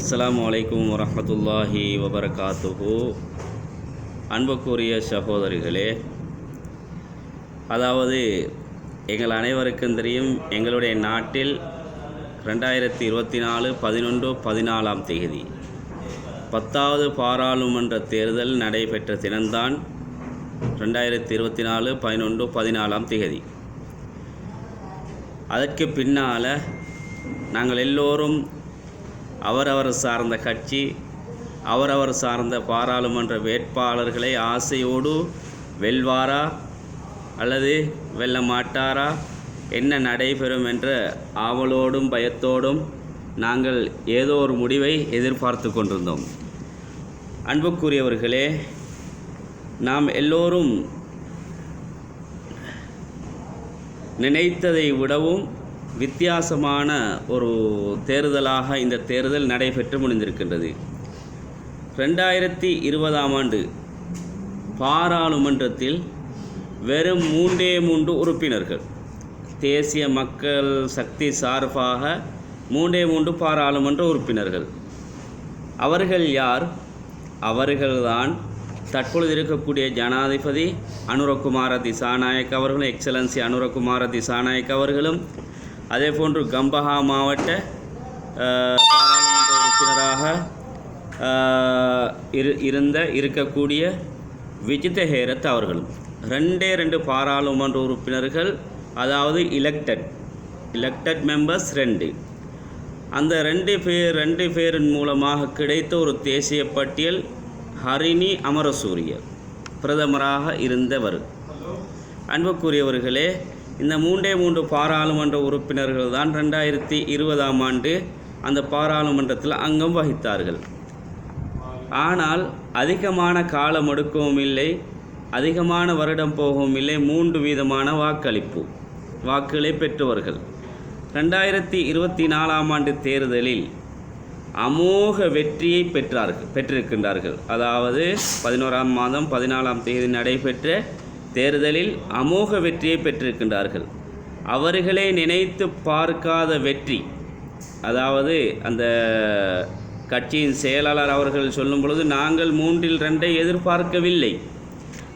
அஸ்லாம் வலைக்கம் வரமத்துல்லாஹி வபரகாத்துஹு. அன்புக்குரிய சகோதரிகளே அதாவது எங்கள் அனைவருக்கும் தெரியும் எங்களுடைய நாட்டில் ரெண்டாயிரத்தி இருபத்தி நாலு பதினொன்று பதினாலாம் தேதி பத்தாவது பாராளுமன்ற தேர்தல் நடைபெற்ற தினம்தான் ரெண்டாயிரத்தி இருபத்தி நாலு பதினொன்று பதினாலாம் தேதி. அதற்கு பின்னால் நாங்கள் எல்லோரும் அவரவர் சார்ந்த கட்சி அவரவர் சார்ந்த பாராளுமன்ற வேட்பாளர்களை ஆசையோடு வெல்வாரா அல்லது வெல்ல மாட்டாரா என்ன நடைபெறும் என்ற ஆவலோடும் பயத்தோடும் நாங்கள் ஏதோ ஒரு முடிவை எதிர்பார்த்து கொண்டிருந்தோம். அன்புக்குரியவர்களே நாம் எல்லோரும் நினைத்ததை விடவும் வித்தியாசமான ஒரு தேர்தலாக இந்த தேர்தல் நடைபெற்று முடிந்திருக்கின்றது. ரெண்டாயிரத்தி இருபதாம் ஆண்டு பாராளுமன்றத்தில் வெறும் மூன்றே மூன்று உறுப்பினர்கள். தேசிய மக்கள் சக்தி சார்பாக மூன்றே மூன்று பாராளுமன்ற உறுப்பினர்கள். அவர்கள் யார்? அவர்கள்தான் தற்பொழுது இருக்கக்கூடிய ஜனாதிபதி அனுரகுமார திசாநாயக் அவர்களும் எக்ஸலன்சி அனுரகுமார திசாநாயக் அவர்களும் அதே போன்று கம்பஹா மாவட்ட பாராளுமன்ற உறுப்பினராக இரு இருந்த இருக்கக்கூடிய விஜித ஹேரத் அவர்களும். ரெண்டே ரெண்டு பாராளுமன்ற உறுப்பினர்கள் அதாவது இலெக்டட் இலெக்டட் மெம்பர்ஸ் ரெண்டு. அந்த ரெண்டு பேர் ரெண்டு பேரின் மூலமாக கிடைத்த ஒரு தேசிய பட்டியல் ஹரிணி அமரசூரிய பிரதமராக இருந்தவர். அன்புக்குரியவர்களே இந்த மூன்றே மூன்று பாராளுமன்ற உறுப்பினர்கள் தான் ரெண்டாயிரத்தி இருபதாம் ஆண்டு அந்த பாராளுமன்றத்தில் அங்கம் வகித்தார்கள். ஆனால் அதிகமான காலம் எடுக்கவும் இல்லை அதிகமான வருடம் போகவும் இல்லை மூன்று வீதமான வாக்களிப்பு வாக்குகளை பெற்றவர்கள். ரெண்டாயிரத்தி இருபத்தி நாலாம் ஆண்டு தேர்தலில் அமோக வெற்றியை பெற்றார்கள் பெற்றிருக்கின்றார்கள். அதாவது பதினோராம் மாதம் பதினாலாம் தேதி நடைபெற்ற தேர்தலில் அமோக வெற்றியை பெற்றிருக்கின்றார்கள். அவர்களே நினைத்து பார்க்காத வெற்றி. அதாவது அந்த கட்சியின் செயலாளர் அவர்கள் சொல்லும் பொழுது நாங்கள் மூன்றில் ரெண்டை எதிர்பார்க்கவில்லை.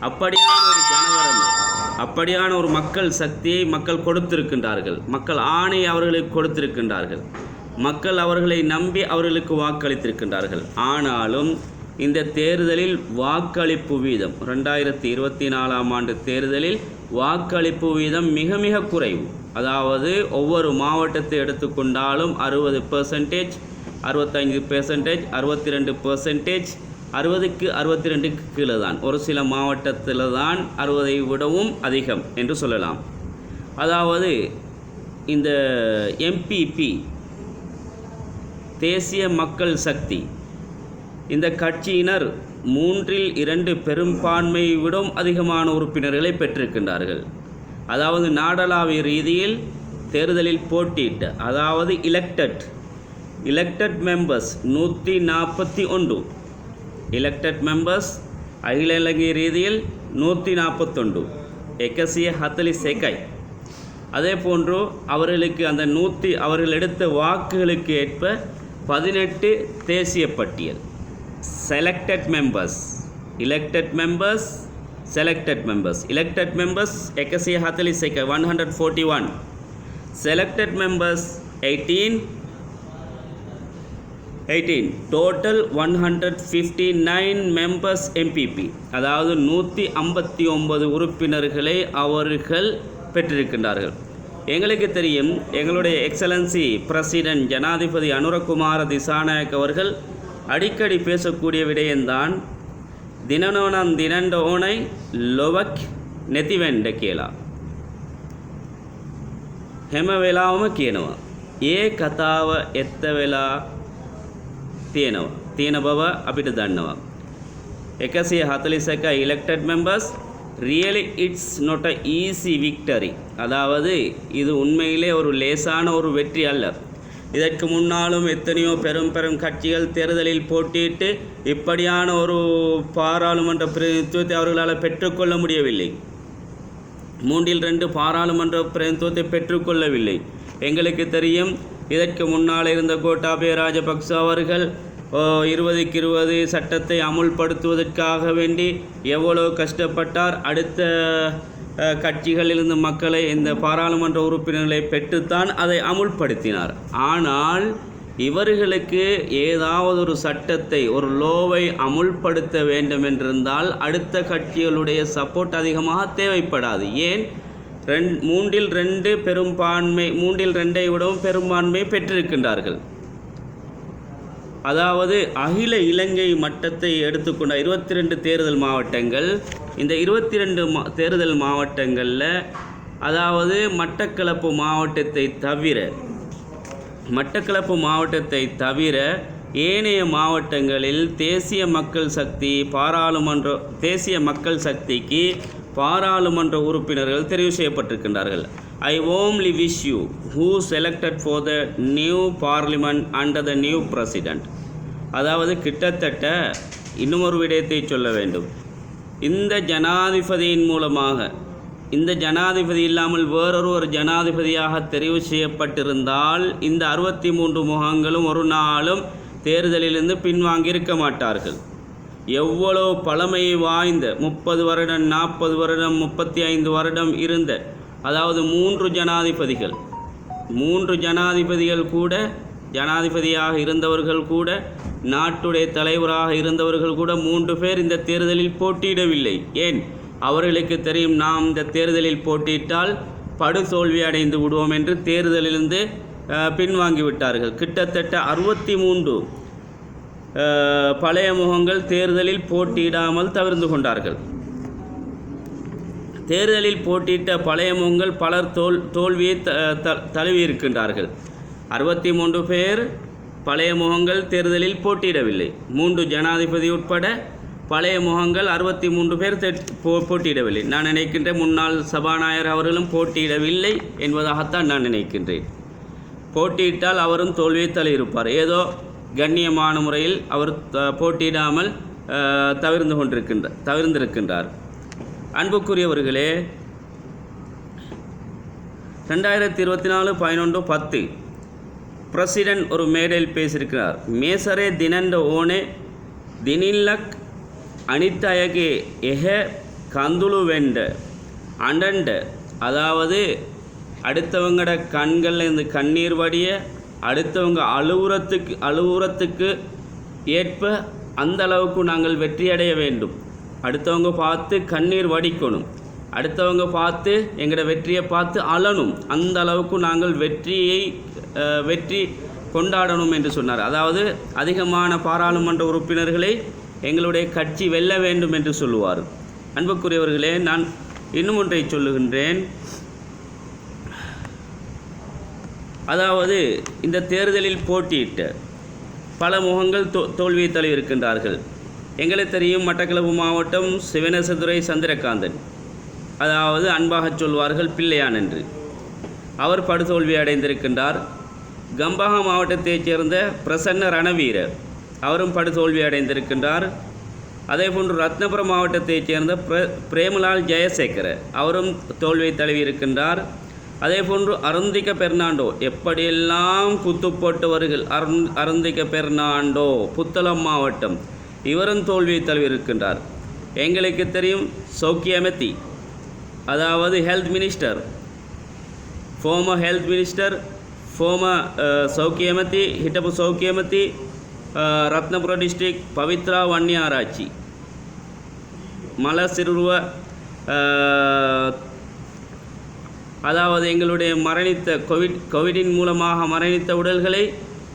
அப்படியான ஒரு ஜனவரம் அப்படியான ஒரு மக்கள் சக்தியை மக்கள் கொடுத்திருக்கின்றார்கள். மக்கள் ஆணை அவர்களுக்கு கொடுத்திருக்கின்றார்கள். மக்கள் அவர்களை நம்பி அவர்களுக்கு வாக்களித்திருக்கின்றார்கள். ஆனாலும் இந்த தேர்தலில் வாக்களிப்பு வீதம் ரெண்டாயிரத்தி இருபத்தி நாலாம் ஆண்டு தேர்தலில் வாக்களிப்பு வீதம் மிக மிக குறைவு. அதாவது ஒவ்வொரு மாவட்டத்தை எடுத்துக்கொண்டாலும் அறுபது பெர்சன்டேஜ் அறுபத்தைந்து பெர்சன்டேஜ் அறுபத்தி ரெண்டு பெர்சன்டேஜ் அறுபதுக்கு அறுபத்தி ரெண்டுக்கு கீழே தான் ஒரு சில மாவட்டத்தில் தான் அறுபதை விடவும் அதிகம் என்று சொல்லலாம். அதாவது இந்த எம்பிபி தேசிய மக்கள் சக்தி இந்த கட்சியினர் மூன்றில் இரண்டு பெரும்பான்மையை விடும் அதிகமான உறுப்பினர்களை பெற்றிருக்கின்றார்கள். அதாவது நாடளாவிய ரீதியில் தேர்தலில் போட்டியிட்ட அதாவது இலெக்டட் இலெக்டட் மெம்பர்ஸ் நூற்றி நாற்பத்தி ஒன்று இலெக்டட் மெம்பர்ஸ் அகில இலங்கை ரீதியில் நூற்றி நாற்பத்தொண்டு எக்கசிய ஹத்தலி செகை அதே போன்று அவர்களுக்கு அந்த நூற்றி அவர்கள் எடுத்த வாக்குகளுக்கு ஏற்ப பதினெட்டு தேசிய பட்டியல். selected members elected members selected members. Elected one hundred forty one members members eighteen eighteen total one hundred fifty nine members MPP அதாவது நூற்றி ஐம்பத்தி ஒன்பது உறுப்பினர்களை அவர்கள் பெற்றிருக்கின்றார்கள். எங்களுக்கு தெரியும் எங்களுடைய எக்ஸலன்சி பிரசிடென்ட் ஜனாதிபதி அனுரகுமார திசாநாயக் அவர்கள் அடிக்கடி பேசக்கூடிய விடயம்தான் දිනනෝනම් දිනන්ට ඕනයි ලොවක් නැතිවෙන්ඩ කියලා. හැම වෙලාවම කියනවා. ඒ කතාව එත්ත වෙලා තියෙනවා. තියෙන බව අපිට දන්නවා. එකසිය හතලිසක elected members really it's not a easy victory அதாவது இது உண்மையிலே ஒரு லேசான ஒரு வெற்றி அல்ல இதற்கு முன்னாலும் எத்தனையோ பெரும் பெரும் கட்சிகள் தேர்தலில் போட்டியிட்டு இப்படியான ஒரு பாராளுமன்ற பிரதிநிதித்துவத்தை அவர்களால் பெற்றுக்கொள்ள முடியவில்லை. மூன்றில் ரெண்டு பாராளுமன்ற பிரதிநிதித்துவத்தை பெற்றுக்கொள்ளவில்லை. எங்களுக்கு தெரியும் இதற்கு முன்னால் இருந்த கோட்டாபய ராஜபக்ச அவர்கள் இருபதுக்கு இருபது சட்டத்தை அமுல்படுத்துவதற்காக வேண்டி எவ்வளோ கஷ்டப்பட்டார். அடுத்த கட்சிகளிலிருந்து மக்களை இந்த பாராளுமன்ற உறுப்பினர்களை பெற்றுத்தான் அதை அமுல்படுத்தினார். ஆனால் இவர்களுக்கு ஏதாவது ஒரு சட்டத்தை ஒரு லோவை அமுல்படுத்த வேண்டும் என்றிருந்தால் அடுத்த கட்சிகளுடைய சப்போர்ட் அதிகமாக தேவைப்படாது. ஏன்? ரெண் மூன்றில் ரெண்டு பெரும்பான்மை மூன்றில் ரெண்டை விடவும் பெரும்பான்மை பெற்றிருக்கின்றார்கள். அதாவது அகில இலங்கை மட்டத்தை எடுத்துக்கொண்ட இருபத்தி ரெண்டு தேர்தல் மாவட்டங்கள் இந்த இருபத்தி ரெண்டு மா தேர்தல் மாவட்டங்களில் அதாவது மட்டக்களப்பு மாவட்டத்தை தவிர மட்டக்களப்பு மாவட்டத்தை தவிர ஏனைய மாவட்டங்களில் தேசிய மக்கள் சக்தி பாராளுமன்ற தேசிய மக்கள் சக்திக்கு பாராளுமன்ற உறுப்பினர்கள் தெரிவு செய்யப்பட்டிருக்கின்றார்கள். I only wish you who selected for the new parliament under the new president அதாவது கிட்டத்தட்ட இன்னும் விடயத்தை சொல்ல வேண்டும். இந்த ஜனாதிபதியின் மூலமாக இந்த ஜனாதிபதி இல்லாமல் வேறொரு ஒரு ஜனாதிபதியாக தெரிவு செய்யப்பட்டிருந்தால் இந்த அறுபத்தி மூன்று முகங்களும் ஒரு நாளும் தேர்தலிலிருந்து பின்வாங்கி இருக்க மாட்டார்கள். எவ்வளோ பழமை வாய்ந்த முப்பது வருடம் நாற்பது வருடம் முப்பத்தி ஐந்து வருடம் இருந்த அதாவது மூன்று ஜனாதிபதிகள் மூன்று ஜனாதிபதிகள் கூட ஜனாதிபதியாக இருந்தவர்கள் கூட நாட்டுடைய தலைவராக இருந்தவர்கள் கூட மூன்று பேர் இந்த தேர்தலில் போட்டியிடவில்லை. ஏன்? அவர்களுக்கு தெரியும் நாம் இந்த தேர்தலில் போட்டியிட்டால் படுதோல்வி அடைந்து விடுவோம் என்று தேர்தலிலிருந்து பின்வாங்கிவிட்டார்கள். பின்வாங்கி விட்டார்கள் கிட்டத்தட்ட அறுபத்தி மூன்று பழைய முகங்கள் தேர்தலில் போட்டியிடாமல் தவிர்ந்து கொண்டார்கள். தேர்தலில் போட்டியிட்ட பழைய முகங்கள் பலர் தோல் தோல்வியை த த- தழுவியிருக்கின்றார்கள் அறுபத்தி மூன்று பேர் பழைய முகங்கள் தேர்தலில் போட்டியிடவில்லை. மூன்று ஜனாதிபதி உட்பட பழைய முகங்கள் அறுபத்தி மூன்று பேர் போ போட்டியிடவில்லை. நான் நினைக்கின்றேன் முன்னாள் சபாநாயகர் அவர்களும் போட்டியிடவில்லை என்பதாகத்தான் நான் நினைக்கின்றேன். போட்டியிட்டால் அவரும் தோல்வியை தழுவியிருப்பார். ஏதோ கண்ணியமான முறையில் அவர் போட்டியிடாமல் தவிர்ந்து கொண்டிருக்கின்ற தவிர்ந்திருக்கின்றார். அன்புக்குரியவர்களே ரெண்டாயிரத்தி இருபத்தி நாலு பதினொன்று பத்து பிரசிடென்ட் ஒரு மேடையில் பேசியிருக்கிறார். மேசரே தினண்ட ஓனே தினில்லக் அனித்தயகே எஹ கந்துளு வெண்ட அண்டண்ட அதாவது அடுத்தவங்கட கண்களில் இருந்து கண்ணீர் வடிய அடுத்தவங்க அழுவுறத்துக்கு அழுவுறத்துக்கு ஏற்ப அந்த அளவுக்கு நாங்கள் வெற்றியடைய வேண்டும். அடுத்தவங்க பார்த்து கண்ணீர் வடிக்கணும். அடுத்தவங்க பார்த்து எங்களோட வெற்றியை பார்த்து அழணும். அந்த அளவுக்கு நாங்கள் வெற்றியை வெற்றி கொண்டாடணும் என்று சொன்னார். அதாவது அதிகமான பாராளுமன்ற உறுப்பினர்களை எங்களுடைய கட்சி வெல்ல வேண்டும் என்று சொல்லுவார். அன்புக்குரியவர்களே நான் இன்னும் ஒன்றை சொல்லுகின்றேன். அதாவது இந்த தேர்தலில் போட்டியிட்ட பல முகங்கள் தோ தோல்வியை தழுவிருக்கின்றார்கள் எங்களை தெரியும் மட்டக்களப்பு மாவட்டம் சிவனேசதுரை சந்திரகாந்தன். அதாவது அன்பாக சொல்வார்கள் பிள்ளையான் என்று. அவர் படுதோல்வி அடைந்திருக்கின்றார். கம்பகா மாவட்டத்தைச் சேர்ந்த பிரசன்ன ரணவீரர் அவரும் படுதோல்வி அடைந்திருக்கின்றார். அதேபோன்று ரத்னபுரம் மாவட்டத்தைச் சேர்ந்த பிர பிரேமலால் ஜெயசேகர அவரும் தோல்வியை தழுவியிருக்கின்றார் அதே போன்று அருந்திக்க பெர்னாண்டோ எப்படியெல்லாம் குத்துப்போட்டு போட்டவர்கள் அருந் அருந்திக்க பெர்னாண்டோ புத்தளம் மாவட்டம். இவரும் தோல்வியை தழுவிருக்கின்றார் எங்களுக்கு தெரியும் சௌக்கியமெத்தி அதாவது health minister former health minister former uh, சௌக்கியமதி ஹிட்டப்பு சௌக்கியமத்தி ரத்னபுர டிஸ்ட்ரிக் பவித்ரா வன்னியாராய்ச்சி. மலசிறுவ uh, அதாவது எங்களுடைய மரணித்த கோவிட் கோவிடின் மூலமாக மரணித்த உடல்களை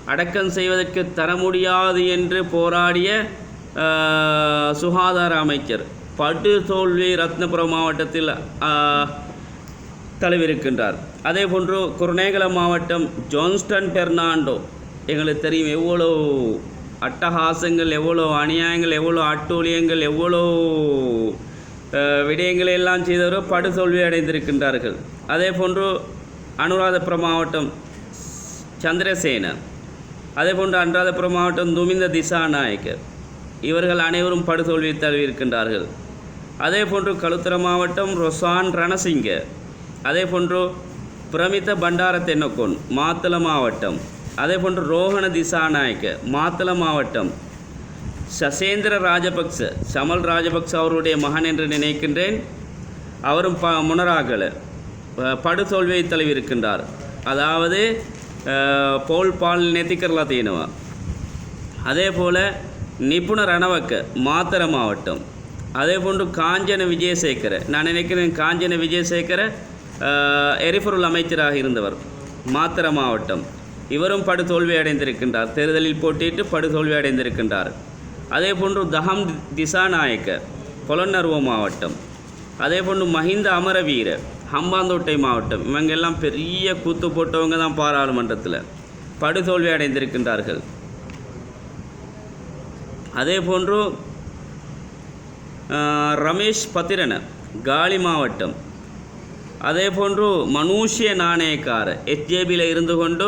அடக்கம் செய்வதற்கு தர முடியாது என்று போராடிய சுகாதார அமைச்சர் படு தோல்வி ரத்னபுரம் மாவட்டத்தில் தழுவிருக்கின்றார் அதே போன்று குருநேகல மாவட்டம் ஜோன்ஸ்டன் பெர்னாண்டோ எங்களுக்கு தெரியும் எவ்வளோ அட்டகாசங்கள் எவ்வளோ அநியாயங்கள் எவ்வளோ அட்டூழியங்கள் எவ்வளோ விடயங்களை எல்லாம் செய்தவரோ படுதோல்வி அடைந்திருக்கின்றார்கள். அதே போன்று அனுராதபுரம் மாவட்டம் சந்திரசேனர் அதே போன்று அனுராதபுரம் மாவட்டம் துமிந்த திசாநாயக்கர் இவர்கள் அனைவரும் படுதோல்வி தழுவியிருக்கின்றார்கள். அதே போன்று களுத்துறை மாவட்டம் ரொசான் ரணசிங்க அதே போன்று பிரமித பண்டார தென்னக்கோன் மாத்தள மாவட்டம் அதே போன்று ரோஹண திசாநாயக்க மாத்தள மாவட்டம் சசேந்திர ராஜபக்ச சமல் ராஜபக்ச அவருடைய மகன் என்று நினைக்கின்றேன். அவரும் ப முனராகல. படுதோல்வியை தழுவியிருக்கின்றார். அதாவது போல் பால் நெத்திக்கர்லா தீனவா. அதே போல் நிபுண ரணவக்க மாத்தர மாவட்டம். அதே போன்று காஞ்சன விஜயசேகர. நான் நினைக்கிறேன் காஞ்சன விஜயசேகர எரிபொருள் அமைச்சராக இருந்தவர். மாத்தர மாவட்டம். இவரும் படுதோல்வி அடைந்திருக்கின்றார் தேர்தலில் போட்டியிட்டு படுதோல்வி அடைந்திருக்கின்றார் அதே போன்று தஹம் திசாநாயக்கர் பொலன்னருவ மாவட்டம். அதே போன்று மஹிந்த அமரவீரர் ஹம்பாந்தோட்டை மாவட்டம். இவங்கெல்லாம் பெரிய கூத்து போட்டவங்க தான் பாராளுமன்றத்தில். படுதோல்வி அடைந்திருக்கின்றார்கள். அதே போன்று ரமேஷ் பத்திரன காலி மாவட்டம். அதே போன்று மனுஷிய நாணயக்காரர் எச்ஜேபியில் இருந்து கொண்டு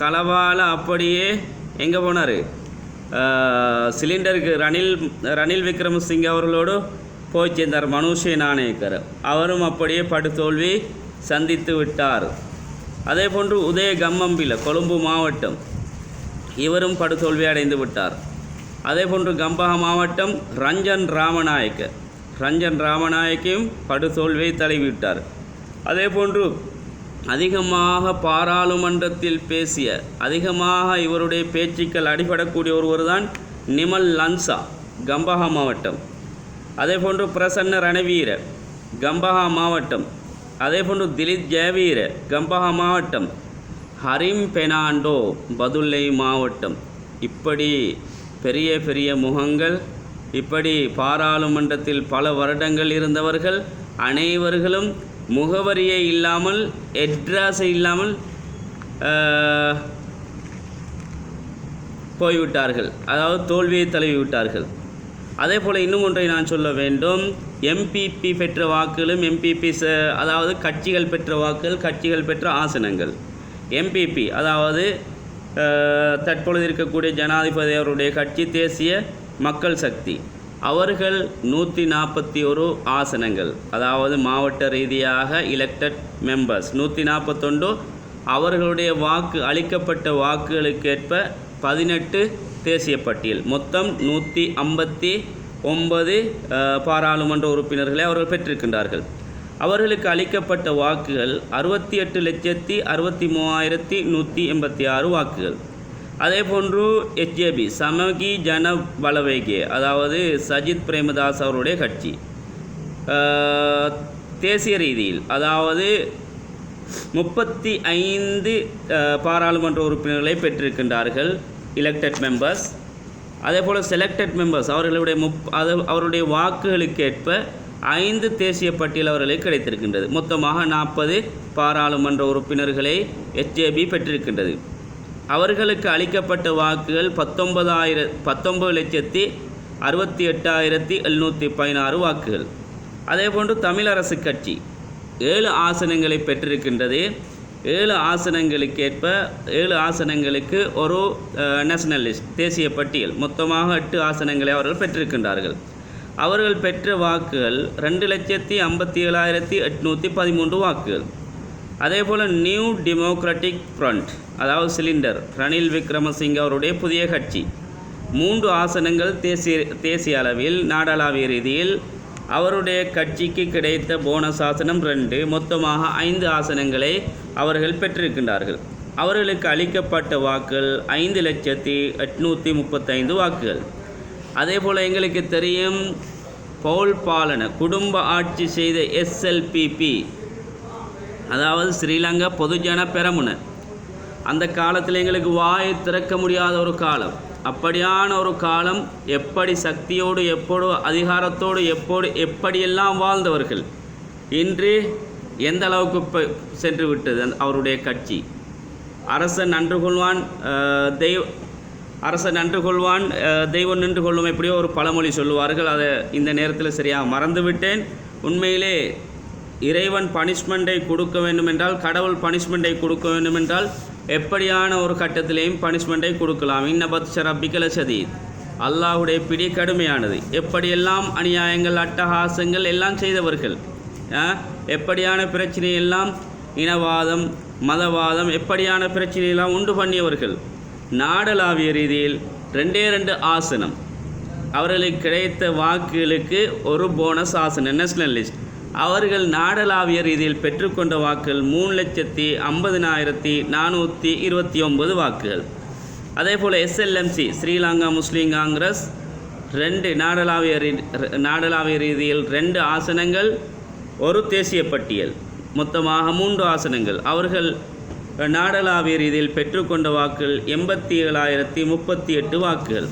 களவால் அப்படியே எங்கே போனார்? சிலிண்டருக்கு ரணில் ரணில் விக்ரமசிங் அவர்களோடு போய் சேர்ந்தார் மனுஷிய நாணயக்கர். அவரும் அப்படியே படுதோல்வி சந்தித்து விட்டார். அதே போன்று உதய கம்மம்பில கொழும்பு மாவட்டம் இவரும் படுதோல்வி அடைந்து விட்டார். அதே போன்று கம்பஹா மாவட்டம் ரஞ்சன் ராமநாயக்க. ரஞ்சன் ராமநாயக்கையும் படுதோல்வியை தழுவிவிட்டார். அதே போன்று அதிகமாக பாராளுமன்றத்தில் பேசிய அதிகமாக இவருடைய பேச்சுக்கள் அடிபடக்கூடிய ஒருவர் தான் நிமல் லன்சா கம்பஹா மாவட்டம். அதே போன்று பிரசன்ன ரணவீர கம்பஹா மாவட்டம். அதே போன்று திலீப் ஜெயவீர கம்பஹா மாவட்டம். ஹரிம் பெனாண்டோ பதுல்லை மாவட்டம். இப்படி பெரிய பெரிய முகங்கள் இப்படி பாராளுமன்றத்தில் பல வருடங்கள் இருந்தவர்கள் அனைவர்களும் முகவரியே இல்லாமல் எட்ராஸை இல்லாமல் போய்விட்டார்கள். அதாவது தோல்வியை தழுவி விட்டார்கள் அதே போல் இன்னும் ஒன்றை நான் சொல்ல வேண்டும். எம்பிபி பெற்ற வாக்குகளும் எம்பிபி ச அதாவது கட்சிகள் பெற்ற வாக்குகள் கட்சிகள் பெற்ற ஆசனங்கள். எம்பிபி அதாவது தற்பொழுது இருக்கக்கூடிய ஜனாதிபதி அவருடைய கட்சி தேசிய மக்கள் சக்தி. அவர்கள் நூற்றி நாற்பத்தி ஒரு ஆசனங்கள். அதாவது மாவட்ட ரீதியாக எலெக்டட் மெம்பர்ஸ் நூற்றி நாற்பத்தொன்று அவர்களுடைய வாக்கு அளிக்கப்பட்ட வாக்குகளுக்கேற்ப பதினெட்டு தேசிய பட்டியல். மொத்தம் நூற்றி ஐம்பத்தி ஒன்பது பாராளுமன்ற உறுப்பினர்களை அவர்கள் பெற்றிருக்கின்றார்கள். அவர்களுக்கு அளிக்கப்பட்ட வாக்குகள் அறுபத்தி எட்டு லட்சத்தி அறுபத்தி மூவாயிரத்தி நூற்றி எண்பத்தி ஆறு வாக்குகள். அதே போன்று எச்ஏபி சமகி ஜன பலவேகே அதாவது சஜித் பிரேமதாஸ் அவருடைய கட்சி. தேசிய ரீதியில் அதாவது முப்பத்தி ஐந்து பாராளுமன்ற உறுப்பினர்களை பெற்றிருக்கின்றார்கள் எலெக்டட் மெம்பர்ஸ் அதே போல் செலக்டட் மெம்பர்ஸ் அவர்களுடைய முப் அது அவருடைய வாக்குகளுக்கேற்ப ஐந்து தேசிய பட்டியல் அவர்களுக்கு கிடைத்திருக்கின்றது. மொத்தமாக நாற்பது பாராளுமன்ற உறுப்பினர்களை எச்ஜேபி பெற்றிருக்கின்றது. அவர்களுக்கு அளிக்கப்பட்ட வாக்குகள் பத்தொன்பதாயிர பத்தொன்பது லட்சத்தி அறுபத்தி எட்டாயிரத்தி எழுநூற்றி பதினாறு வாக்குகள். அதேபோன்று தமிழரசு கட்சி ஏழு ஆசனங்களை பெற்றிருக்கின்றது. ஏழு ஆசனங்களுக்கேற்ப ஏழு ஆசனங்களுக்கு ஒரு நேஷனலிஸ்ட் தேசிய பட்டியல் மொத்தமாக எட்டு ஆசனங்களை அவர்கள் பெற்றிருக்கின்றார்கள். அவர்கள் பெற்ற வாக்குகள் ரெண்டு லட்சத்தி ஐம்பத்தி ஏழாயிரத்தி எட்நூற்றி பதிமூன்று வாக்குகள். அதே போல் நியூ டெமோக்ராட்டிக் ஃப்ரண்ட் அதாவது சிலிண்டர் ரணில் விக்ரமசிங்க அவருடைய புதிய கட்சி. மூன்று ஆசனங்கள் தேசிய தேசிய அளவில் நாடாளாவிய ரீதியில் அவருடைய கட்சிக்கு கிடைத்த போனஸ் ஆசனம் ரெண்டு மொத்தமாக ஐந்து ஆசனங்களை அவர்கள் பெற்றிருக்கின்றார்கள். அவர்களுக்கு அளிக்கப்பட்ட வாக்குகள் ஐந்து லட்சத்தி எட்நூற்றி முப்பத்தைந்து வாக்குகள். அதே போல் எங்களுக்கு தெரியும் பவுல் பாலன குடும்ப ஆட்சி செய்த எஸ்எல்பிபி அதாவது ஸ்ரீலங்கா பொதுஜன பெரமுன. அந்த காலத்தில் எங்களுக்கு வாயை திறக்க முடியாத ஒரு காலம். அப்படியான ஒரு காலம் எப்படி சக்தியோடு எப்போடு அதிகாரத்தோடு எப்போடு எப்படியெல்லாம் வாழ்ந்தவர்கள். இன்று எந்த அளவுக்கு இப்போ சென்று விட்டது அவருடைய கட்சி. அரசன் நன்று கொள்வான் தெய்வ அரசன் நன்று கொள்வான் தெய்வம் நின்று கொள்ளும் எப்படியோ ஒரு பழமொழி சொல்லுவார்கள். அதை இந்த நேரத்தில் சரியாக மறந்துவிட்டேன். உண்மையிலே இறைவன் பனிஷ்மெண்ட்டை கொடுக்க வேண்டுமென்றால் கடவுள் பனிஷ்மெண்ட்டை கொடுக்க வேண்டுமென்றால் எப்படியான ஒரு கட்டத்திலேயும் பனிஷ்மெண்ட்டை கொடுக்கலாம். இன்னபத் ஷரப்பிக்கல சதீத். அல்லாஹுடைய பிடி கடுமையானது. எப்படியெல்லாம் அநியாயங்கள் அட்டகாசங்கள் எல்லாம் செய்தவர்கள் எப்படியான பிரச்சனையெல்லாம் இனவாதம் மதவாதம் எப்படியான பிரச்சனையெல்லாம் உண்டு பண்ணியவர்கள் நாடளாவிய ரீதியில் ரெண்டே ரெண்டு ஆசனம். அவர்களுக்கு கிடைத்த வாக்குகளுக்கு ஒரு போனஸ் ஆசனம். நேஷனல் லிஸ்ட் அவர்கள் நாடளாவிய ரீதியில் பெற்றுக்கொண்ட வாக்குகள் மூணு லட்சத்தி ஐம்பதினாயிரத்தி நானூற்றி இருபத்தி ஒன்பது வாக்குகள். அதே போல் எஸ்எல்எம்சி ஸ்ரீலங்கா முஸ்லீம் காங்கிரஸ் ரெண்டு நாடளாவிய ரீ- நாடளாவிய ரீதியில் ரெண்டு ஆசனங்கள் ஒரு தேசிய பட்டியல். மொத்தமாக மூன்று ஆசனங்கள். அவர்கள் நாடளாவிய ரீதியில் பெற்றுக்கொண்ட வாக்குகள் எண்பத்தி ஏழாயிரத்தி முப்பத்தி எட்டு வாக்குகள்.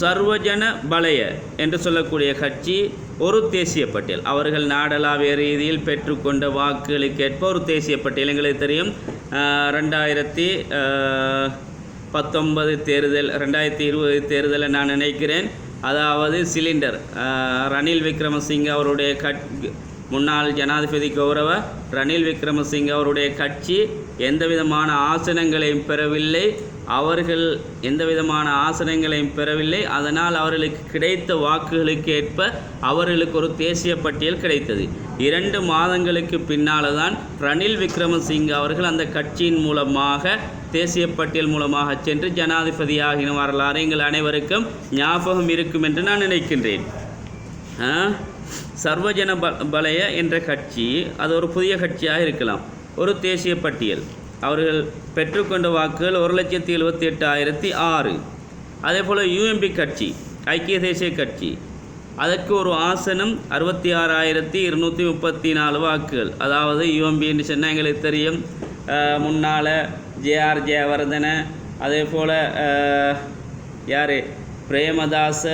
சர்வஜன பலய என்று சொல்லக்கூடிய கட்சி ஒரு தேசிய பட்டியல். அவர்கள் நாடளாவிய ரீதியில் பெற்றுக்கொண்ட வாக்குகளுக்கேற்ப ஒரு தேசிய பட்டியல். எங்களுக்கு தெரியும் ரெண்டாயிரத்தி பத்தொன்பது தேர்தல் ரெண்டாயிரத்தி இருபது தேர்தலை நான் நினைக்கிறேன். அதாவது சிலிண்டர் ரணில் விக்ரமசிங்க அவருடைய கட் முன்னாள் ஜனாதிபதி கௌரவ ரணில் விக்ரமசிங்க அவருடைய கட்சி எந்த விதமான ஆசனங்களையும் பெறவில்லை. அவர்கள் எந்த விதமான ஆசனங்களையும் பெறவில்லை. அதனால் அவர்களுக்கு கிடைத்த வாக்குகளுக்கு ஏற்ப அவர்களுக்கு ஒரு தேசிய பட்டியல் கிடைத்தது. இரண்டு மாதங்களுக்கு பின்னால் தான் ரணில் விக்ரமசிங்க அவர்கள் அந்த கட்சியின் மூலமாக தேசிய பட்டியல் மூலமாக சென்று ஜனாதிபதியாகின வரலாறு எங்கள் அனைவருக்கும் ஞாபகம் இருக்கும் என்று நான் நினைக்கின்றேன். சர்வஜன ப பலய என்ற கட்சி அது ஒரு புதிய கட்சியாக இருக்கலாம். ஒரு தேசிய பட்டியல். அவர்கள் பெற்றுக்கொண்ட வாக்குகள் ஒரு லட்சத்தி எழுபத்தி எட்டாயிரத்தி ஆறு. அதே போல் யூஎம்பி கட்சி ஐக்கிய தேசிய கட்சி. அதற்கு ஒரு ஆசனம் அறுபத்தி ஆறாயிரத்தி இருநூற்றி முப்பத்தி நாலு வாக்குகள். அதாவது யூஎம்பின்னு சொன்னால் எங்களுக்கு தெரியும். முன்னால் ஜேஆர் ஜெயவர்தன அதே போல் யார்? பிரேமதாச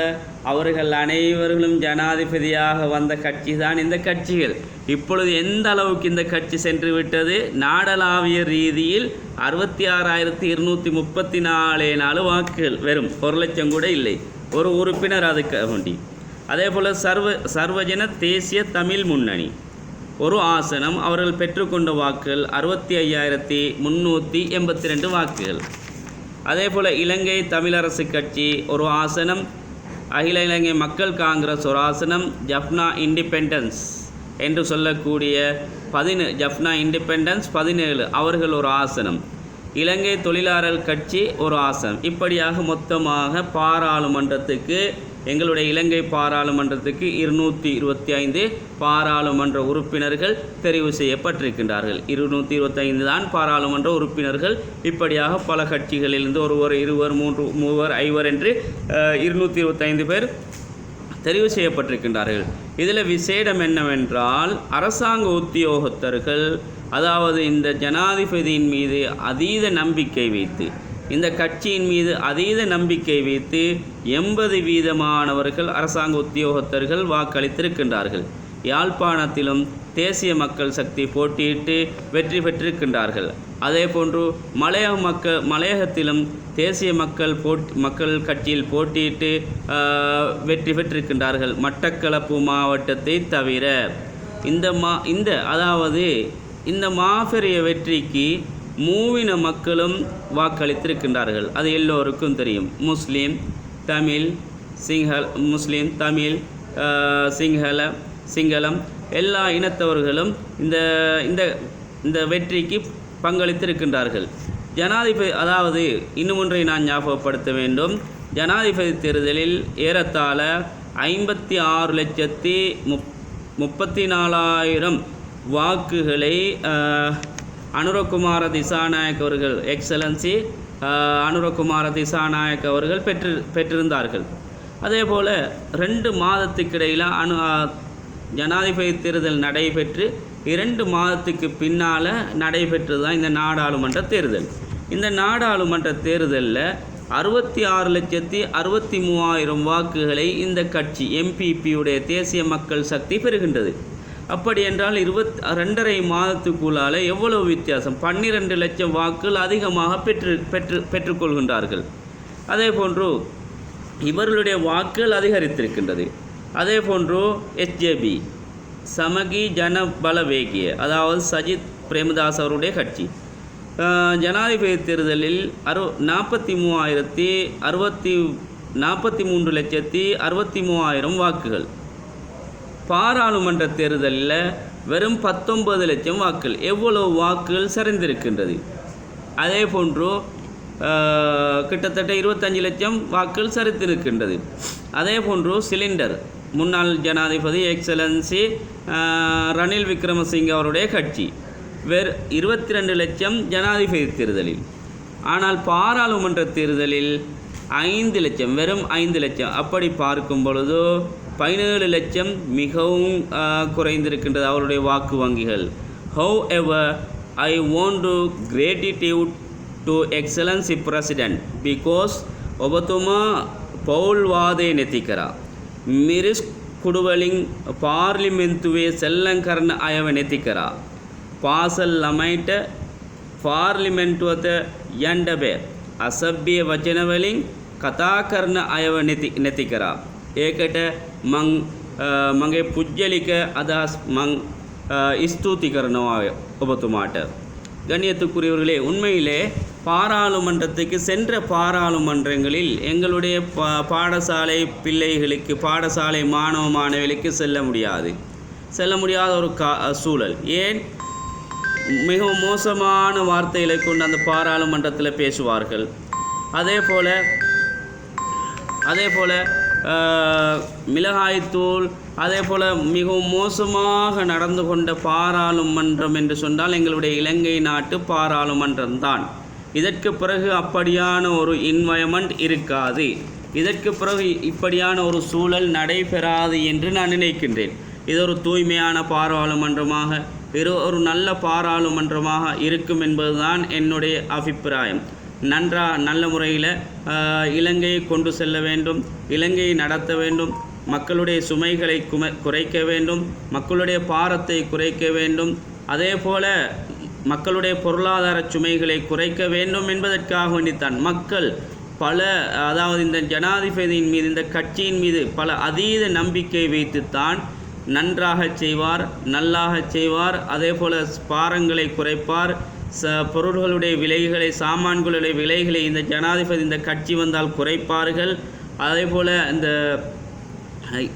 அவர்கள் அனைவர்களும் ஜனாதிபதியாக வந்த கட்சி தான் இந்த கட்சிகள். இப்பொழுது எந்த அளவுக்கு இந்த கட்சி சென்று விட்டது? நாடளாவிய ரீதியில் அறுபத்தி ஆறாயிரத்தி இருநூற்றி முப்பத்தி நாலே நாலு வாக்குகள் வெறும். ஒரு லட்சம் கூட இல்லை. ஒரு உறுப்பினர் அதுக்கு வேண்டி. அதே போல் சர்வ சர்வஜன தேசிய தமிழ் முன்னணி. ஒரு ஆசனம் அவர்கள் பெற்றுக்கொண்ட வாக்குகள் அறுபத்தி ஐயாயிரத்தி முந்நூற்றி எண்பத்தி ரெண்டு வாக்குகள். அதே போல் இலங்கை தமிழரசு கட்சி ஒரு ஆசனம் அகில இலங்கை மக்கள் காங்கிரஸ் ஒரு ஆசனம் ஜப்னா இண்டிபெண்டன்ஸ். என்று சொல்லக்கூடிய பதினே ஜப்னா இண்டிபெண்டன்ஸ் பதினேழு அவர்கள் ஒரு ஆசனம். இலங்கை தொழிலாளர் கட்சி ஒரு ஆசனம். இப்படியாக மொத்தமாக பாராளுமன்றத்துக்கு எங்களுடைய இலங்கை பாராளுமன்றத்துக்கு இருநூற்றி இருபத்தி ஐந்து பாராளுமன்ற உறுப்பினர்கள் தெரிவு செய்யப்பட்டிருக்கின்றார்கள். இருநூற்றி இருபத்தைந்து தான் பாராளுமன்ற உறுப்பினர்கள். இப்படியாக பல கட்சிகளிலிருந்து ஒருவர் இருவர் மூன்று மூவர் ஐவர் என்று இருநூற்றி இருபத்தைந்து பேர் தெரிவு செய்யப்பட்டிருக்கின்றார்கள். இதில் விசேடம் என்னவென்றால் அரசாங்க உத்தியோகத்தர்கள் அதாவது இந்த ஜனாதிபதியின் மீது அதீத நம்பிக்கை வைத்து இந்த கட்சியின் மீது அதீத நம்பிக்கை வைத்து எண்பது வீதமானவர்கள் அரசாங்க உத்தியோகத்தர்கள் வாக்களித்திருக்கின்றார்கள். யாழ்ப்பாணத்திலும் தேசிய மக்கள் சக்தி போட்டியிட்டு வெற்றி பெற்றிருக்கின்றார்கள். அதே போன்று மலையக மக்கள் மலையகத்திலும் தேசிய மக்கள் போட் மக்கள் கட்சியில் போட்டியிட்டு வெற்றி பெற்றிருக்கின்றார்கள். மட்டக்களப்பு மாவட்டத்தை தவிர இந்த மா இந்த அதாவது இந்த மாபெரிய வெற்றிக்கு மூவின மக்களும் வாக்களித்திருக்கின்றார்கள். அது எல்லோருக்கும் தெரியும். முஸ்லீம் தமிழ் சிங்கள முஸ்லீம் தமிழ் சிங்கள சிங்களம் எல்லா இனத்தவர்களும் இந்த இந்த இந்த வெற்றிக்கு பங்களித்திருக்கின்றார்கள். ஜனாதிபதி அதாவது இன்னும் ஒன்றை நான் ஞாபகப்படுத்த வேண்டும். ஜனாதிபதி தேர்தலில் ஏறத்தாழ ஐம்பத்தி ஆறு லட்சத்தி முப் முப்பத்தி நாலாயிரம் வாக்குகளை அனுரகுமார திசாநாயக் அவர்கள் எக்ஸலன்சி அனுரகுமார திசாநாயக் அவர்கள் பெற்று பெற்றிருந்தார்கள். அதே போல் ரெண்டு மாதத்துக்கிடையில் அனு ஜனாதிபதி தேர்தல் நடைபெற்று இரண்டு மாதத்துக்கு பின்னால் நடைபெற்றது தான் இந்த நாடாளுமன்ற தேர்தல். இந்த நாடாளுமன்ற தேர்தலில் அறுபத்தி ஆறு லட்சத்தி அறுபத்தி மூவாயிரம் வாக்குகளை இந்த கட்சி எம்பிபியுடைய தேசிய மக்கள் சக்தி பெறுகின்றது. அப்படி என்றால் இருபத் ரெண்டரை மாதத்துக்குள்ளால் எவ்வளவு வித்தியாசம்? பன்னிரெண்டு லட்சம் வாக்குகள் அதிகமாக பெற்று பெற்று பெற்றுக்கொள்கின்றார்கள். அதே போன்று இவர்களுடைய வாக்குகள் அதிகரித்திருக்கின்றது. அதே போன்று எஸ்ஜேபி சமகி ஜன பலவேகிய அதாவது சஜித் பிரேமதாஸ் அவருடைய கட்சி. ஜனாதிபதி தேர்தலில் அறு நாற்பத்தி மூவாயிரத்தி அறுபத்தி நாற்பத்தி மூன்று லட்சத்தி அறுபத்தி மூவாயிரம் வாக்குகள். பாராளுமன்ற தேர்தலில் வெறும் பத்தொன்பது லட்சம் வாக்குகள். எவ்வளவு வாக்குகள் சரிந்திருக்கின்றது? அதே போன்று கிட்டத்தட்ட இருபத்தஞ்சு லட்சம் வாக்குகள் சரித்திருக்கின்றது. அதே போன்று சிலிண்டர். முன்னாள் ஜனாதிபதி எக்ஸலன்சி ரணில் விக்ரமசிங்க அவருடைய கட்சி. வேறு இருபத்தி ரெண்டு லட்சம் ஜனாதிபதி தேர்தலில். ஆனால் பாராளுமன்ற தேர்தலில் ஐந்து லட்சம் வெறும் ஐந்து லட்சம். அப்படி பார்க்கும் பொழுது பதினேழு லட்சம் மிகவும் குறைந்திருக்கின்றது அவருடைய வாக்கு வங்கிகள். However I want to gratitude to excellency president because ஒபத்துமா பவுல்வாதே நெத்திக்கிறார் මිරිස් කුඩුවලින් පාර්ලිමෙන්තුවේ සෙල්ලං කරන අයව නැති කරා. පාසල් ළමයිට පාර්ලිමෙන්ටුවත යන්ඩ බෑ. අසභ්‍ය වචනවලින් කතා කරන අයව නැති නැති කරා. ඒකට මං අ, මගේ පුද්ගලික අදහස් මං අ, ස්තුති කරනවා ඔබතුමාට. கண்ணியத்துக்குரியவர்களே உண்மையிலே பாராளுமன்றத்துக்கு சென்ற பாராளுமன்றங்களில் எங்களுடைய பா பாடசாலை பிள்ளைகளுக்கு பாடசாலை மாணவ மாணவிகளுக்கு செல்ல முடியாது. செல்ல முடியாத ஒரு கா சூழல். ஏன்? மிகவும் மோசமான வார்த்தைகளை கொண்டு அந்த பாராளுமன்றத்தில் பேசுவார்கள். அதே போல் அதே போல் மிளகாய்த்தூள் அதே போல் மிகவும் மோசமாக நடந்து கொண்ட பாராளுமன்றம் என்று சொன்னால் எங்களுடைய இலங்கை நாட்டு பாராளுமன்றம் தான் இதற்கு பிறகு அப்படியான ஒரு இன்வயமெண்ட் இருக்காது. இதற்கு பிறகு இப்படியான ஒரு சூழல் நடைபெறாது என்று நான் நினைக்கின்றேன். இது ஒரு தூய்மையான பாராளுமன்றமாக இது ஒரு நல்ல பாராளுமன்றமாக இருக்கும் என்பதுதான் என்னுடைய அபிப்பிராயம். நன்றா நல்ல முறையில் இலங்கையை கொண்டு செல்ல வேண்டும் இலங்கையை நடத்த வேண்டும் மக்களுடைய சுமைகளை கும குறைக்க வேண்டும் மக்களுடைய பாரத்தை குறைக்க வேண்டும். அதே போல மக்களுடைய பொருளாதார சுமைகளை குறைக்க வேண்டும் என்பதற்காக வேண்டித்தான். மக்கள் பல அதாவது இந்த ஜனாதிபதியின் மீது இந்த கட்சியின் மீது பல அதீத நம்பிக்கை வைத்துத்தான் நன்றாக செய்வார் நல்லாக செய்வார் அதே போல் பாரங்களை குறைப்பார். ச பொருள்களுடைய விலைகளை சாமான்களுடைய விலைகளை இந்த ஜனாதிபதி இந்த கட்சி வந்தால் குறைப்பார்கள். அதே போல் இந்த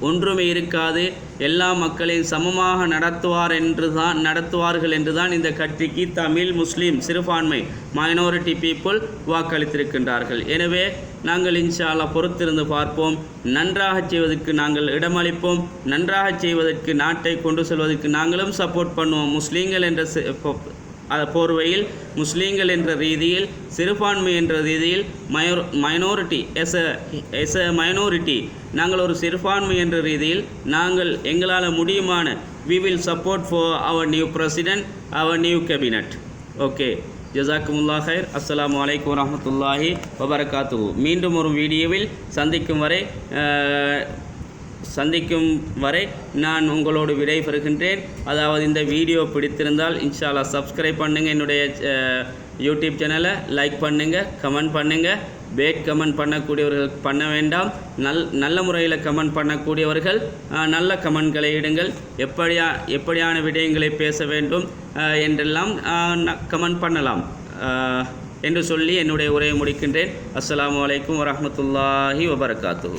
ஒன்றுமே இருக்காது. எல்லா மக்களையும் சமமாக நடத்துவார் என்று தான் நடத்துவார்கள் என்று தான் இந்த கட்சிக்கு தமிழ் முஸ்லீம் சிறுபான்மை மைனாரிட்டி பீப்புள் வாக்களித்திருக்கின்றார்கள். எனவே நாங்கள் இன்ஷாலா பொறுத்திருந்து பார்ப்போம். நன்றாக செய்வதற்கு நாங்கள் இடமளிப்போம். நன்றாக செய்வதற்கு நாட்டை கொண்டு செல்வதற்கு நாங்களும் சப்போர்ட் பண்ணுவோம். முஸ்லீம்கள் என்ற போர்வையில் முஸ்லீம்கள் என்ற ரீதியில் சிறுபான்மை என்ற ரீதியில் major minority as a as a minority நாங்கள் ஒரு சிறுபான்மை என்ற ரீதியில் நாங்கள் எங்களால் முடியுமான we will support for our new president our new cabinet okay ஜசாக்குமுல்லா ஹைர் அஸ்லாம் வலைக்கம் வரமத்துல்லாஹி வபரகாத்து மீண்டும் ஒரு வீடியோவில் சந்திக்கும் வரை சந்திக்கும் வரை நான் உங்களோடு விடைபெறுகின்றேன். அதாவது இந்த வீடியோ பிடித்திருந்தால் இன்ஷால்லா சப்ஸ்கிரைப் பண்ணுங்கள் என்னுடைய யூடியூப் சேனலை லைக் பண்ணுங்கள் கமெண்ட் பண்ணுங்கள் பேட் கமெண்ட் பண்ணக்கூடியவர்கள் பண்ண வேண்டாம். நல் நல்ல முறையில் கமெண்ட் பண்ணக்கூடியவர்கள் நல்ல கமெண்ட்களை இடுங்கள். எப்படியா எப்படியான விடயங்களை பேச வேண்டும் என்றெல்லாம் கமெண்ட் பண்ணலாம். என்று சொல்லி என்னுடைய உரையை முடிக்கின்றேன். அஸ்லாம் அலைக்கும் வரமத்துல்லாஹி வபர்காத்து